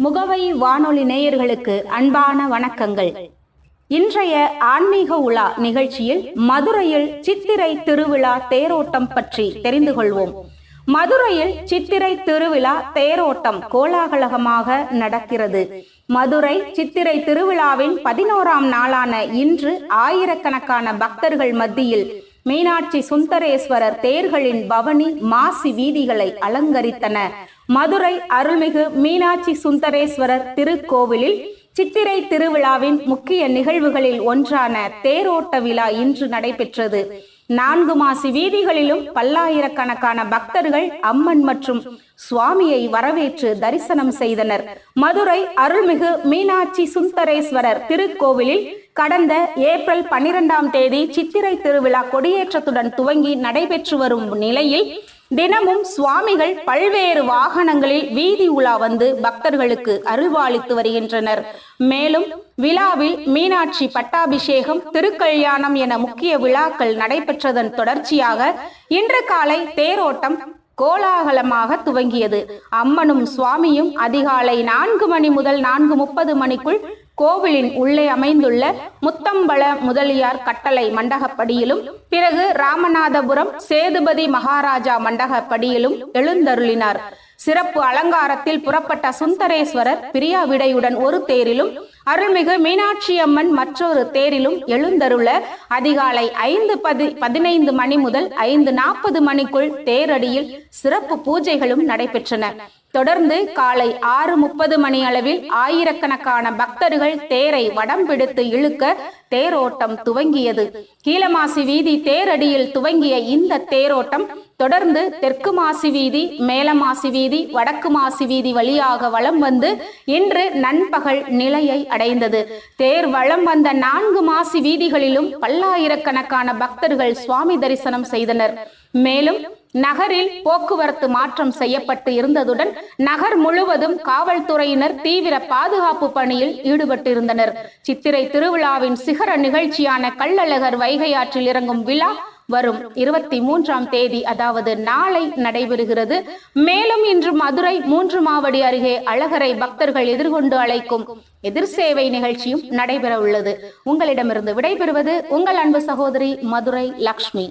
முகவை வானொலி நேயர்களுக்கு அன்பான வணக்கங்கள். இன்றைய ஆன்மீக உலா நிகழ்ச்சியில் மதுரையில் சித்திரை திருவிழா தேரோட்டம் பற்றி தெரிந்து கொள்வோம். மதுரையில் சித்திரை திருவிழா தேரோட்டம் கோலாகலகமாக நடக்கிறது. மதுரை சித்திரை திருவிழாவின் பதினோராம் நாளான இன்று ஆயிரக்கணக்கான பக்தர்கள் மத்தியில் மீனாட்சி சுந்தரேஸ்வரர் தேர்களின் பவனி மாசி வீதிகளை அலங்கரித்தன. மதுரை அருள்மிகு மீனாட்சி சுந்தரேஸ்வரர் திருக்கோவிலில் சித்திரை திருவிழாவின் முக்கிய நிகழ்வுகளில் ஒன்றான தேரோட்ட விழா இன்று நடைபெற்றது. நான்கு மாசி வீதிகளிலும் பல்லாயிரக்கணக்கான பக்தர்கள் அம்மன் மற்றும் சுவாமியை வரவேற்று தரிசனம் செய்தனர். மதுரை அருள்மிகு மீனாட்சி சுந்தரேஸ்வரர் திருக்கோவிலில் கடந்த ஏப்ரல் பனிரெண்டாம் தேதி சித்திரை திருவிழா கொடியேற்றத்துடன் துவங்கி நடைபெற்று வரும் நிலையில் தினமும் சுவாமிகள் பல்வேறு வாகனங்களில் வீதி உலா வந்து பக்தர்களுக்கு அருள்வாளித்து வருகின்றனர். மேலும் விழாவில் மீனாட்சி பட்டாபிஷேகம் திருக்கல்யாணம் என முக்கிய விழாக்கள் நடைபெற்றதன் தொடர்ச்சியாக இன்று காலை தேரோட்டம் கோலாகலமாக துவங்கியது. அம்மனும் சுவாமியும் அதிகாலை நான்கு மணி முதல் நான்கு முப்பது மணிக்குள் கோவிலின் உள்ளே அமைந்துள்ள முத்தம்பல முதலியார் கட்டளை மண்டகப்படியிலும் பிறகு ராமநாதபுரம் சேதுபதி மகாராஜா மண்டகப்படியிலும் எழுந்தருளினார். சிறப்பு அலங்காரத்தில் புறப்பட்ட சுந்தரேஸ்வரர் பிரியாவிடையுடன் ஒரு தேரிலும் அருள்மிகு மீனாட்சி அம்மன் மற்றொரு தேரிலும் எழுந்தருள அதிகாலை ஐந்து பதி பதினைந்து மணி முதல் ஐந்து நாற்பது மணிக்குள் தேரடியில் சிறப்பு பூஜைகளும் நடைபெற்றன. தொடர்ந்து காலை ஆறு முப்பது மணி அளவில் ஆயிரக்கணக்கான பக்தர்கள் தேரை வடம் பிடித்து இழுக்க தேரோட்டம் துவங்கியது. கீழமாசி வீதி தேரடியில் துவங்கிய இந்த தேரோட்டம் தொடர்ந்து தெற்கு மாசி வீதி மேல மாசி வீதி வடக்கு மாசி வீதி வழியாக வலம் வந்து இன்று நண்பகல் நிலையை அடைந்தது. தேர் வளம் வந்த நான்கு மாசி வீதிகளிலும் பல்லாயிரக்கணக்கான பக்தர்கள் சுவாமி தரிசனம் செய்தனர். மேலும் நகரில் போக்குவரத்து மாற்றம் செய்யப்பட்டு இருந்ததுடன் நகர் முழுவதும் காவல்துறையினர் தீவிர பாதுகாப்பு பணியில் ஈடுபட்டிருந்தனர். சித்திரை திருவிழாவின் சிகர நிகழ்ச்சியான கள்ளழகர் வைகை ஆற்றில் இறங்கும் விழா வரும் இருபத்தி மூன்றாம் தேதி அதாவது நாளை நடைபெறுகிறது. மேலும் இன்று மதுரை மூன்று மாவடி அருகே அழகரை பக்தர்கள் எதிர்கொண்டு அழைக்கும் எதிர் சேவை நிகழ்ச்சியும் நடைபெற உள்ளது உங்களிடமிருந்து விடைபெறுவது உங்கள் அன்பு சகோதரி மதுரை லக்ஷ்மி.